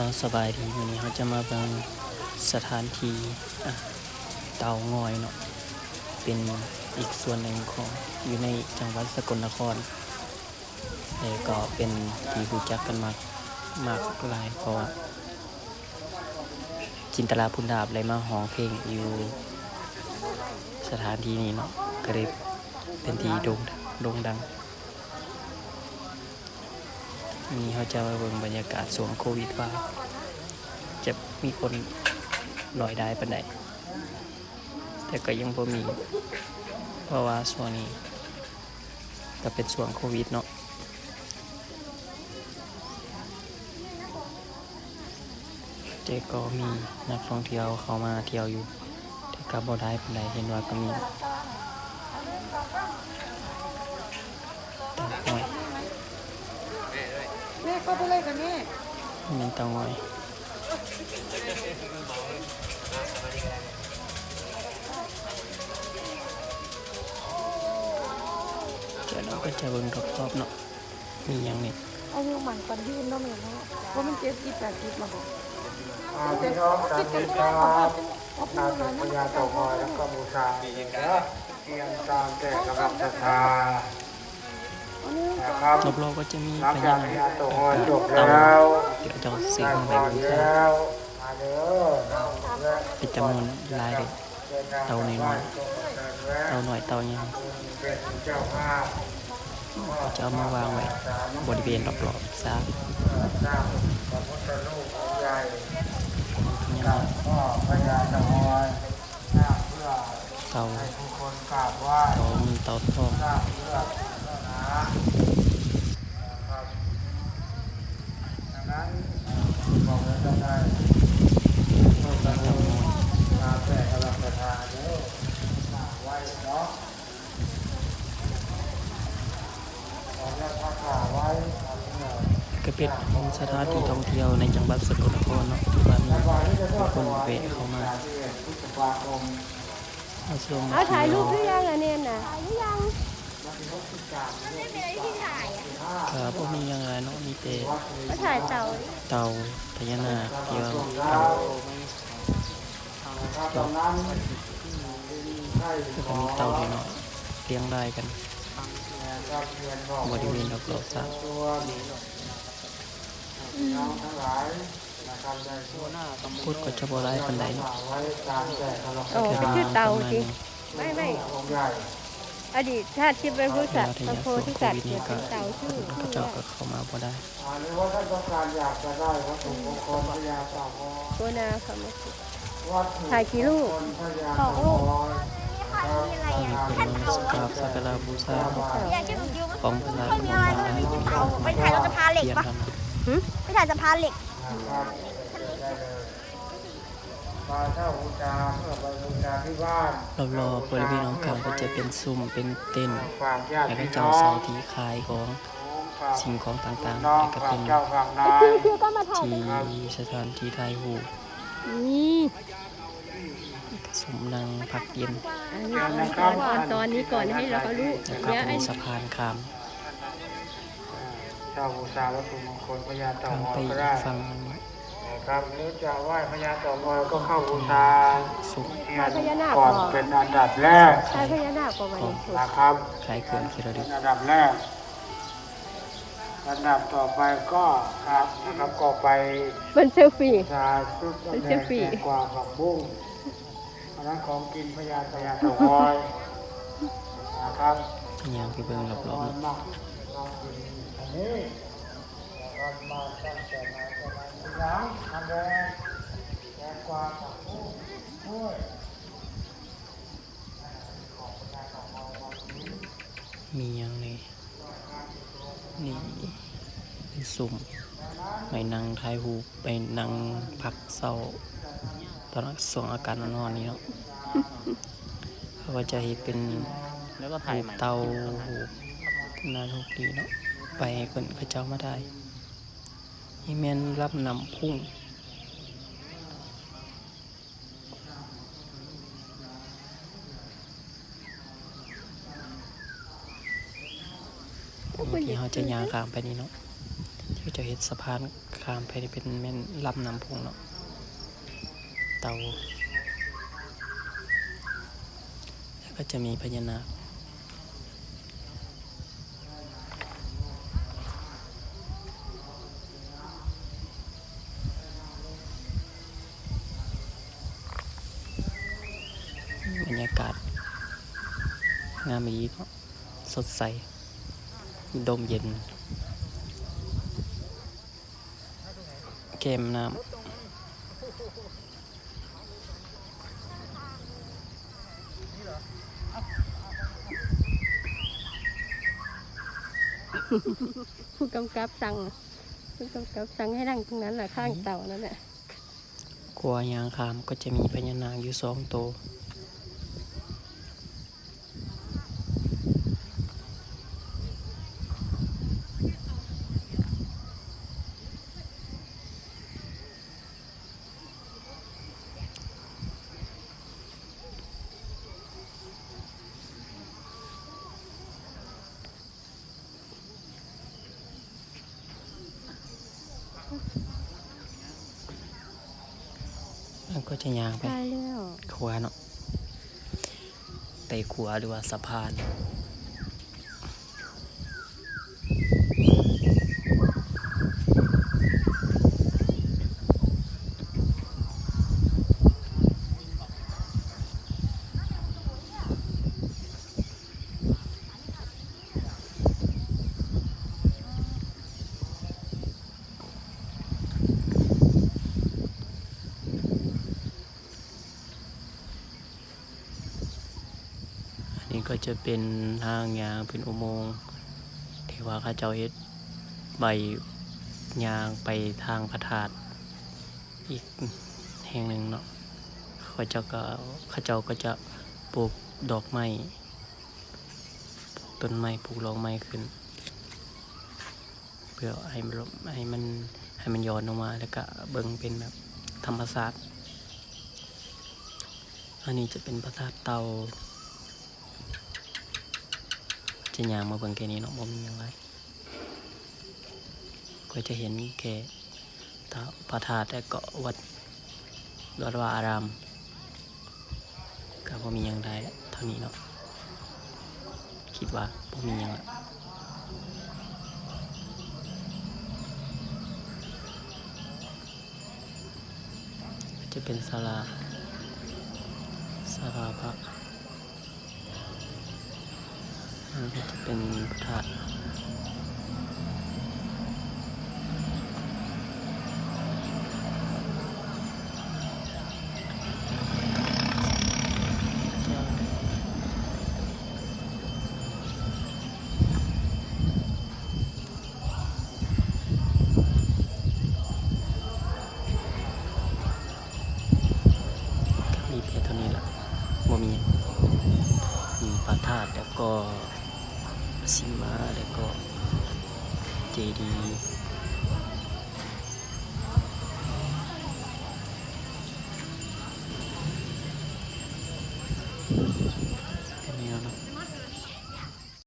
ช้าสบายดีวันนี้เขาจะมาเบิ่งสถานที่เตางอยเนาะเป็นอีกส่วนหนึ่งของอยู่ในจังหวัดสกลนครแล้วก็เป็นที่รู้จักกันมากมากหลายเพราะจินตลาพุนดาบเลยมาห้องเพลงอยู่สถานที่นี้เนาะก็เลยเป็นที่โด่งโด่งดัง นี่เขาจะมาเบิ่งบรรยากาศช่วงโควิดว่า จะมีคนลอยได้ปันใดแต่ก็ยังบ่มี เพราะว่าช่วงนี้ก็เป็นช่วงโควิดเนาะแต่ก็มีนักท่องเที่ยวเข้ามาเที่ยวอยู่แต่ก็บ่ได้ปันใดเห็นว่าก็มีเตาง่อย ม่ก็ไปเลยกับแม่มีเตาง่อยเดี๋ยวเราก็จะเบิ่งรอบๆเนาะมีหยังนี่เอาเงินใหม่ก่อนยื่นเนาะแม่เนาะว่ามันเจ็ดสิบแปดสิบมาบอกอ่าพี่น้องสาธุครับนาตุพญาเต่างอยแล้วก็บูชาแล้วเพียงตามแต่กำลังศรัทธา นะครับ รอบๆก็จะมีหลังพจาญานาญาคต่าจบเต่าแล้วเดี๋ยวจะซื้อได้ของพไปรบูแล้วมาเด้อนะและเป็นจำนวนหลายเลยเต่าน้อยเตาหน่อยเตาใหญ่เป็นเจ้าภาพจะเอามาวางไว้บริเวณรอบๆซะสร้างพระพุทธรูปองค์ใหญ่พญากันาคพ่อพญาเต่างอยสร้างเพื่อเตาให้ผู้คนกราบไหว้เตาเงินเตาทองสร้างเพื่อ นะครับดังนั้นบอกเลยก็ได้เมื่อเราแต่กำลังศรัทธาเด้อฝาไว้เนาะขอแล้วพักขาไว้ก็เป็นสถานที่ท่องเที่ยวในจังหวัดสกลนครเนาะที่ว่ามีในวันที่จะทอดคนเวะเข้ามาเอาถ่ายรูปหรือยังอะเนี่ยน่ะถ่ายหรือยัง ครับบ่มียังไงเนาะมีแต่ก็ถ่ายเตาเตาพญานาคที่ว่าแล้วนะครับตอนนั้นให้แล้วก็มีเตาน้อยๆเรียงรายกันบริเวณรอบๆสระตัวน้องทั้งหลายนะครับช่วยหน้าพูดก็จะบ่หลายปานใดเนาะไว้ตามแต่กำลังโอ้เป็นชื่อเตาจริงไม่ไม่ อดีตชาติที่เป็นผู้สัตว์พระโพธิสัตว์เกิดเป็นเต่าชื่อพระเจ้าก็เข้ามาบ่ได้หรือว่าท่านต้องการอยากจะได้วัตถุมงคลพญาเต่างอยโกนาคำสุถ่ายกี่รูปมงคลพญาเต่างอะครับมีคนมาสักการะสักการะบูชาของพระราชของพระราชเอาไปถ่ายเราจะพาเหล็กปะไปถ่ายสะพานเหล็ก นะครับได้เลย มาเช่าบูชาเพื่อไปบูชาที่บ้านรอบๆบริเวณของกลางก็จะเป็นซุ้มเป็นเต็นท์ฝากญาติแล้วก็พี่เจ้าน้อเสางที่ขายของฝากสิ่งของต่างๆน้องแล้วก็ฝาเป็กนเจ้าฝากนายที่สถานที่ถ่ายรูปนี่สมนางพักเย็นอันนี้ก่อนก่อนตอนนี้ก่อนให้เรารู้แล้วก็เดี๋ยวไอ้มีสะพานข้ามเจ้าบูชาวัตถุมงคลพญาเต่าข้ามงอไปยอีก็กได้ฝั่งหนึงนะ ครับหรือจะไหว้พญาเต่างอยก็เข้าบูชาซุ้มเทียนก่อนเป็นอันดับแรกชายพญานาคกว่าวันนี้สุดนะครับขายเครื่องที่ระลึเป็กนอันดับแรกอันดับต่อไปก็ครับนะครับก็ไปเป็นเซลฟี่ชาชุดเป็นแดเซลงฟี่แตงกวาผักบุ้งอันนั้นของกินพญาพญาเต่างอยนะครับย่างไปเบิ่งรอบนอๆน เนาะมากเรากินอันนี้นะครับมาตั้งแต่ไหนแต่ไรที่หลังอันแรกแตงกวาผักบุ้งกล้วยมีหยังนี่นี่เป็นซุ้มไปนั่งถ่ายรูปไปนั่งพักเศร้า ตอนส่งอาการนอนๆนี่เนาะเขาก็จะเห็นเป็นแล้วก็ถ่ายรูปใหม่เตารูปนารูปดีเนาะไปให้คนเขาเจ้ามาได้ นี่แม่นรับนำพุ่งที่เขาจะยางข้ามไปนี่เนาะที่จะเฮ็ดสะพานข้ามไปนี่เป็นแม่นลำน้ำพุงเนาะเตาแล้วก็จะมีพญานาคบรรยากาศ งามอีกเนาะสดใสดมเย็น เกมน้ำผู้กำกับสั่งผู้กำกับสั่งให้นั่งตรงนั้นแหละข้างเต่านั่นแหละกลัวยางคามก็จะมีพญานาคอยู่สองตัว มันก็จะยางไปใช่แล้ว ขวาเนาะไปขวาหรือว่าสะพาน ก็จะเป็นทางยางเป็นอุโมงค์ที่ว่าข้าเจ้าเฮ็ดใบยางไปทางพระธาตุอีกแห่งหนึ่งเนาะเขาเจ้าก็เขาเจ้าก็จะปลูกดอกไม้ปลูกต้นไม้ปลูกดอกไม้ขึ้น เพื่อให้มันให้มันให้มันย้อนออกมาแล้วก็เบิ่งเป็นแบบธรรมศาสตร์อันนี้จะเป็นพระธาตุเตา จะยางมาเบิ่งแค่นี้เนาะบ่มีหยังไรก็จะเห็นแค่ตาพระธาตุและก็วัดวัดวาอารามก็บ่มีหยังได้แล้วเท่านี้เนาะคิดว่าบ่มีหยังละจะเป็นศาลาศาลาพระ อันนี้ก็จะเป็นพระธาตุมีเพียงเท่านี้แหละบ่มีมีพระธาตุแล้วก็ สิมาแล้วก็เจดีย์